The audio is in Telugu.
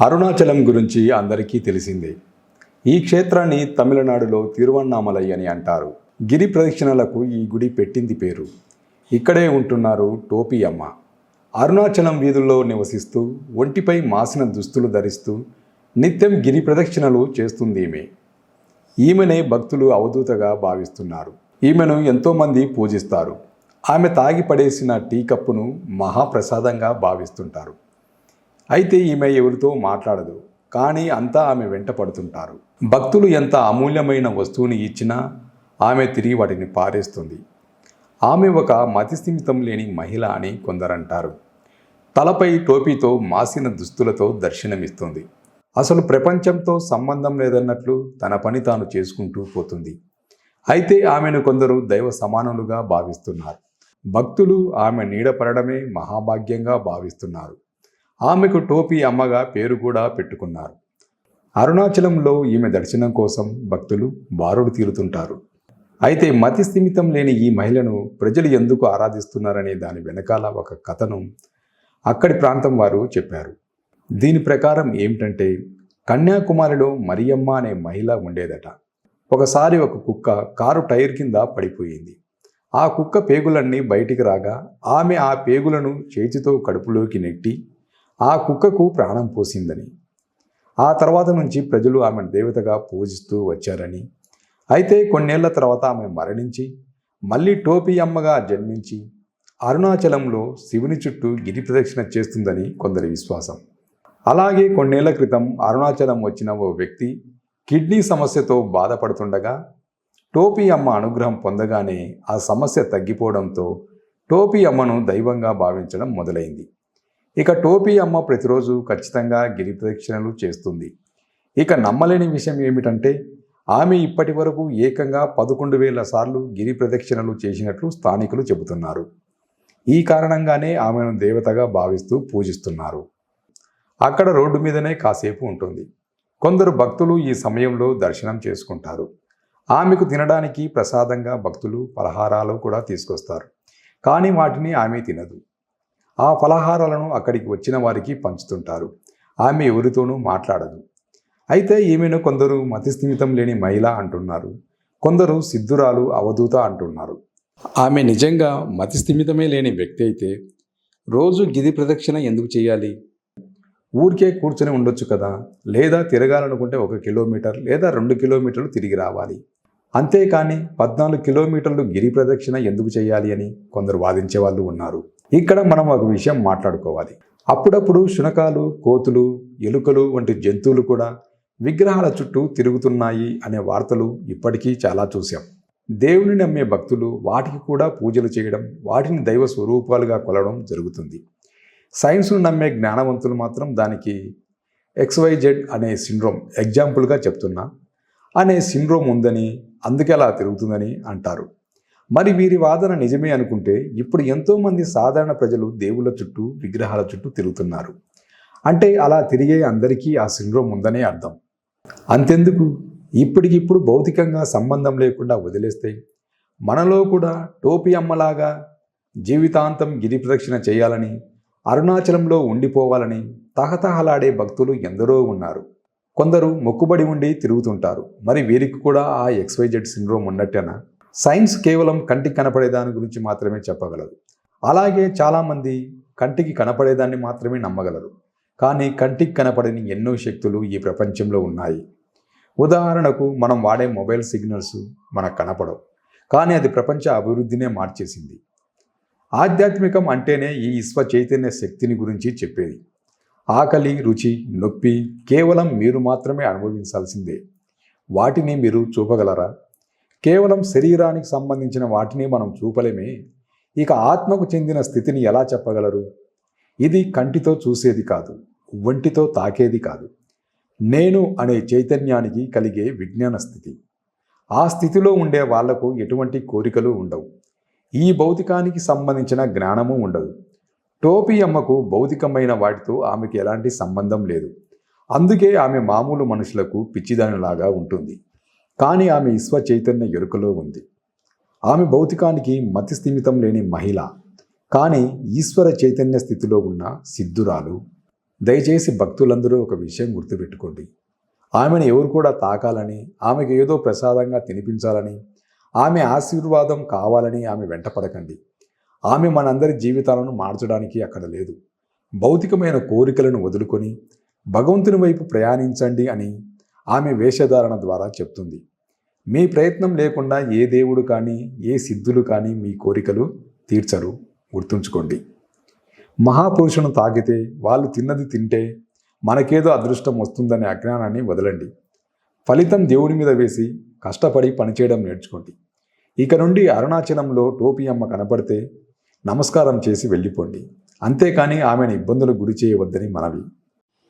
అరుణాచలం గురించి అందరికీ తెలిసిందే. ఈ క్షేత్రాన్ని తమిళనాడులో తిరువన్నామలై అని అంటారు. గిరి ప్రదక్షిణలకు ఈ గుడి పెట్టింది పేరు. ఇక్కడే ఉంటున్నారు టోపీ అమ్మ. అరుణాచలం వీధుల్లో నివసిస్తూ ఒంటిపై మాసిన దుస్తులు ధరిస్తూ నిత్యం గిరి ప్రదక్షిణలు చేస్తుంది ఈమె ఈమెనే భక్తులు అవధూతగా భావిస్తున్నారు. ఈమెను ఎంతోమంది పూజిస్తారు. ఆమె తాగి పడేసిన టీ కప్పును మహాప్రసాదంగా భావిస్తుంటారు. అయితే ఈమె ఎవరితో మాట్లాడదు కానీ అంతా ఆమె వెంట పడుతుంటారు. భక్తులు ఎంత అమూల్యమైన వస్తువుని ఇచ్చినా ఆమె తిరిగి వాటిని పారేస్తుంది. ఆమె ఒక మతిస్థిమితం లేని మహిళ అని కొందరంటారు. తలపై టోపీతో మాసిన దుస్తులతో దర్శనమిస్తుంది. అసలు ప్రపంచంతో సంబంధం లేదన్నట్లు తన పని తాను చేసుకుంటూ పోతుంది. అయితే ఆమెను కొందరు దైవ సమానులుగా భావిస్తున్నారు. భక్తులు ఆమె నీడపడడమే మహాభాగ్యంగా భావిస్తున్నారు. ఆమెకు టోపీ అమ్మగా పేరు కూడా పెట్టుకున్నారు. అరుణాచలంలో ఈమె దర్శనం కోసం భక్తులు బారుడు తీరుతుంటారు. అయితే మతి స్థిమితం లేని ఈ మహిళను ప్రజలు ఎందుకు ఆరాధిస్తున్నారనే దాని వెనకాల ఒక కథను అక్కడి ప్రాంతం వారు చెప్పారు. దీని ప్రకారం ఏమిటంటే కన్యాకుమారిలో మరియమ్మ అనే మహిళ ఉండేదట. ఒకసారి ఒక కుక్క కారు టైర్ కింద పడిపోయింది. ఆ కుక్క పేగులన్నీ బయటికి రాగా ఆమె ఆ పేగులను చేతితో కడుపులోకి నెట్టి ఆ కుక్కకు ప్రాణం పోసిందని. ఆ తర్వాత నుంచి ప్రజలు ఆమెను దేవతగా పూజిస్తూ వచ్చారని. అయితే కొన్నేళ్ళ తర్వాత ఆమె మరణించి మళ్ళీ టోపీ అమ్మగా జన్మించి అరుణాచలంలో శివుని చుట్టూ గిరి ప్రదక్షిణ చేస్తుందని కొందరి విశ్వాసం. అలాగే కొన్నేళ్ళ క్రితం అరుణాచలం వచ్చిన ఓ వ్యక్తి కిడ్నీ సమస్యతో బాధపడుతుండగా టోపీ అమ్మ అనుగ్రహం పొందగానే ఆ సమస్య తగ్గిపోవడంతో టోపీ అమ్మను దైవంగా భావించడం మొదలైంది. ఇక టోపీ అమ్మ ప్రతిరోజు ఖచ్చితంగా గిరి ప్రదక్షిణలు చేస్తుంది. ఇక నమ్మలేని విషయం ఏమిటంటే ఆమె ఇప్పటి వరకు ఏకంగా పదకొండు వేల సార్లు గిరి ప్రదక్షిణలు చేసినట్లు స్థానికులు చెబుతున్నారు. ఈ కారణంగానే ఆమెను దేవతగా భావిస్తూ పూజిస్తున్నారు. అక్కడ రోడ్డు మీదనే కాసేపు ఉంటుంది. కొందరు భక్తులు ఈ సమయంలో దర్శనం చేసుకుంటారు. ఆమెకు తినడానికి ప్రసాదంగా భక్తులు పలహారాలు కూడా తీసుకొస్తారు. కానీ వాటిని ఆమె తినదు. ఆ ఫలహారాలను అక్కడికి వచ్చిన వారికి పంచుతుంటారు. ఆమె ఎవరితోనూ మాట్లాడదు. అయితే ఈమెను కొందరు మతిస్థిమితం లేని మహిళ అంటున్నారు. కొందరు సిద్ధురాలు అవధూత అంటున్నారు. ఆమె నిజంగా మతిస్థిమితమే లేని వ్యక్తి అయితే రోజు గిరి ప్రదక్షిణ ఎందుకు చేయాలి? ఊరికే కూర్చొని ఉండొచ్చు కదా. లేదా తిరగాలనుకుంటే ఒక కిలోమీటర్ లేదా రెండు కిలోమీటర్లు తిరిగి రావాలి. అంతేకాని పద్నాలుగు కిలోమీటర్లు గిరి ప్రదక్షిణ ఎందుకు చేయాలి అని కొందరు వాదించే వాళ్ళు ఉన్నారు. ఇక్కడ మనం ఒక విషయం మాట్లాడుకోవాలి. అప్పుడప్పుడు శునకాలు కోతులు ఎలుకలు వంటి జంతువులు కూడా విగ్రహాల చుట్టూ తిరుగుతున్నాయి అనే వార్తలు ఇప్పటికీ చాలా చూశాం. దేవుని నమ్మే భక్తులు వాటికి కూడా పూజలు చేయడం వాటిని దైవ స్వరూపాలుగా కొలవడం జరుగుతుంది. సైన్స్ను నమ్మే జ్ఞానవంతులు మాత్రం దానికి ఎక్స్వైజెడ్ అనే సిండ్రోమ్ ఎగ్జాంపుల్గా చెప్తున్నా. అనే సిండ్రోమ్ ఉందని అందుకే అలా తిరుగుతుందని అంటారు. మరి వీరి వాదన నిజమే అనుకుంటే ఇప్పుడు ఎంతోమంది సాధారణ ప్రజలు దేవుళ్ళ చుట్టూ విగ్రహాల చుట్టూ తిరుగుతున్నారు. అంటే అలా తిరిగే అందరికీ ఆ సిండ్రోమ్ ఉందనే అర్థం. అంతెందుకు? ఇప్పటికిప్పుడు భౌతికంగా సంబంధం లేకుండా వదిలేస్తే? మనలో కూడా టోపీ అమ్మలాగా జీవితాంతం గిరి ప్రదక్షిణ చేయాలని అరుణాచలంలో ఉండిపోవాలని తహతహలాడే భక్తులు ఎందరో ఉన్నారు. కొందరు మొక్కుబడి ఉండి తిరుగుతుంటారు. మరి వీరికి కూడా ఆ ఎక్స్వైజెడ్ సిండ్రోమ్ ఉన్నట్టేనా? సైన్స్ కేవలం కంటికి కనపడే దాని గురించి మాత్రమే చెప్పగలదు. అలాగే చాలామంది కంటికి కనపడేదాన్ని మాత్రమే నమ్మగలరు. కానీ కంటికి కనపడని ఎన్నో శక్తులు ఈ ప్రపంచంలో ఉన్నాయి. ఉదాహరణకు మనం వాడే మొబైల్ సిగ్నల్స్ మనకు కనపడవు. కానీ అది ప్రపంచ అభివృద్ధినే మార్చేసింది. ఆధ్యాత్మికం అంటేనే ఈ విశ్వ చైతన్య శక్తిని గురించి చెప్పేది. ఆకలి రుచి నొప్పి కేవలం మీరు మాత్రమే అనుభవించాల్సిందే. వాటిని మీరు చూపగలరా? కేవలం శరీరానికి సంబంధించిన వాటిని మనం చూపలేమే. ఇక ఆత్మకు చెందిన స్థితిని ఎలా చెప్పగలరు? ఇది కంటితో చూసేది కాదు ఒంటితో తాకేది కాదు. నేను అనే చైతన్యానికి కలిగే విజ్ఞాన స్థితి. ఆ స్థితిలో ఉండే వాళ్ళకు ఎటువంటి కోరికలు ఉండవు. ఈ భౌతికానికి సంబంధించిన జ్ఞానము ఉండదు. టోపీ అమ్మకు భౌతికమైన వాటితో ఆమెకు ఎలాంటి సంబంధం లేదు. అందుకే ఆమె మామూలు మనుషులకు పిచ్చిదానిలాగా ఉంటుంది. కానీ ఆమె విశ్వ చైతన్య ఎరుకలో ఉంది. ఆమె భౌతికానికి మతి స్థిమితం లేని మహిళ. కానీ ఈశ్వర చైతన్య స్థితిలో ఉన్న సిద్ధురాలు. దయచేసి భక్తులందరూ ఒక విషయం గుర్తుపెట్టుకోండి. ఆమెను ఎవరు కూడా తాకాలని ఆమెకు ఏదో ప్రసాదంగా తినిపించాలని ఆమె ఆశీర్వాదం కావాలని ఆమె వెంటపడకండి. ఆమె మనందరి జీవితాలను మార్చడానికి అక్కడ లేదు. భౌతికమైన కోరికలను వదులుకొని భగవంతుని వైపు ప్రయాణించండి అని ఆమె వేషధారణ ద్వారా చెప్తుంది. మీ ప్రయత్నం లేకుండా ఏ దేవుడు కానీ ఏ సిద్ధులు కానీ మీ కోరికలు తీర్చరు. గుర్తుంచుకోండి. మహాపురుషులను తాకితే వాళ్ళు తిన్నది తింటే మనకేదో అదృష్టం వస్తుందనే అజ్ఞానాన్ని వదలండి. ఫలితం దేవుని మీద వేసి కష్టపడి పనిచేయడం నేర్చుకోండి. ఇక నుండి అరుణాచలంలో టోపీ అమ్మ కనపడితే నమస్కారం చేసి వెళ్ళిపోండి. అంతేకాని ఆమెను ఇబ్బందులకు గురి చేయవద్దని మనవి.